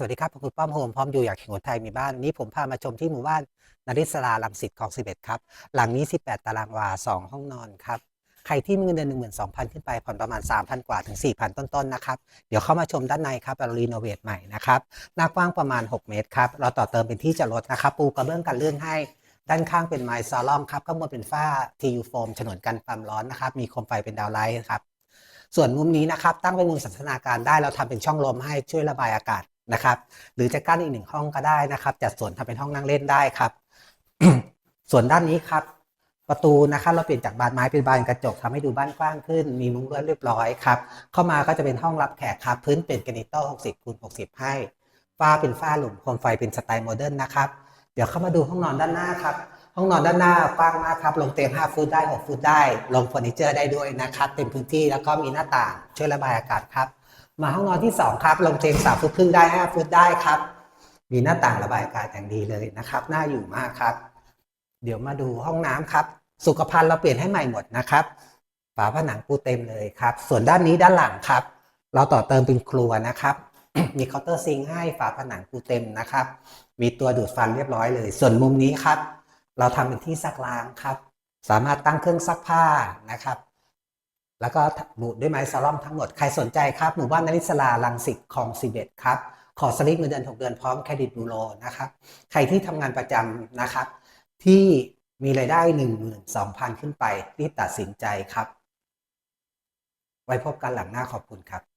สวัสดีครับผมคุณป้อมโฮมพร้อมอยู่อยากเห็นคนไทยมีบ้านนี้ผมพามาชมที่หมู่บ้านนาริศราลังสิตคลอง 11 ครับ หลังนี้ 18 ตารางวา 2 ห้องนอนครับ ใครที่มีเงินเดือน 12,000 ขึ้นไปผ่อนประมาณ 3,000 กว่าถึง 4,000 ต้นๆนะครับ เดี๋ยวเข้ามาชมด้านในครับเรารีโนเวทใหม่นะครับหน้ากว้างประมาณ 6 เมตรครับ เราต่อเติมเป็นที่จอดรถนะครับ ปูกระเบื้องกันเลื่อนให้ด้านข้างเป็นไม้ซอลอมครับข้างบนเป็นฝ้า TU โฟมฉนวนกันความร้อนนะครับมีโคมไฟเป็นดาวไลท์ครับส่วนมุมนี้นะครับตั้งเป็นมุมสันทนาการได้เราทำเป็นช่องลมให้ช่วยระบายอากาศ นะครับ หรือจะกั้นอีกหนึ่งห้องก็ได้นะครับ จัดส่วนทำเป็นห้องนั่งเล่นได้ครับ ส่วนด้านนี้ครับ ประตูนะครับเราเปลี่ยนจากบานไม้เป็นบานกระจกทำให้ดูบ้านกว้างขึ้น มีมุ้งลวดเรียบร้อยครับ เข้ามาก็จะเป็นห้องรับแขกครับ พื้นเป็นกรนิตโต้60คูณ60ให้ฝ้าเป็นฝ้าหลุมโคมไฟเป็นสไตล์โมเดิร์นนะครับ เดี๋ยวเข้ามาดูห้องนอนด้านหน้าครับห้องนอนด้านหน้ากว้างมากครับ ลงเตียง 5 ฟุตได้ 6 ฟุตได้ ลงเฟอร์นิเจอร์ได้ด้วยนะครับ เต็มพื้นที่แล้วก็มีหน้าต่างช่วยระบายอากาศครับ มาห้องนอนที่ 2 ครับ ลงเตียง3ฟุตครึ่งได้ 5 ฟุตได้ครับ มีหน้าต่างระบายอากาศอย่างดีเลยนะครับน่าอยู่มากครับ เดี๋ยวมาดูห้องน้ำครับ สุขภัณฑ์เราเปลี่ยนให้ใหม่หมดนะครับ ฝาผนังปูเต็มเลยครับ ส่วนด้านนี้ด้านหลังครับ เราต่อเติมเป็นครัวนะครับ มีเคาน์เตอร์ซิงค์ให้ฝาผนังปูเต็มนะครับ มีตัวดูดฟันเรียบร้อยเลย ส่วนมุมนี้ครับ เราทำเป็นที่ซักล้างครับ สามารถตั้งเครื่องซักผ้านะครับ แล้วก็บุด้วยไม้ซาลอมทั้งหมด ใครสนใจครับหมู่บ้านนริศลาลังสิตคลองสิบเอ็ดครับ ขอสลิปเงินเดือน6เดือนพร้อมเครดิตบูโรนะครับ ใครที่ทำงานประจำนะครับ ที่มีรายได้หนึ่งหมื่นสองพันขึ้นไปรีบตัดสินใจครับ ไว้พบกันหลังหน้าขอบคุณครับ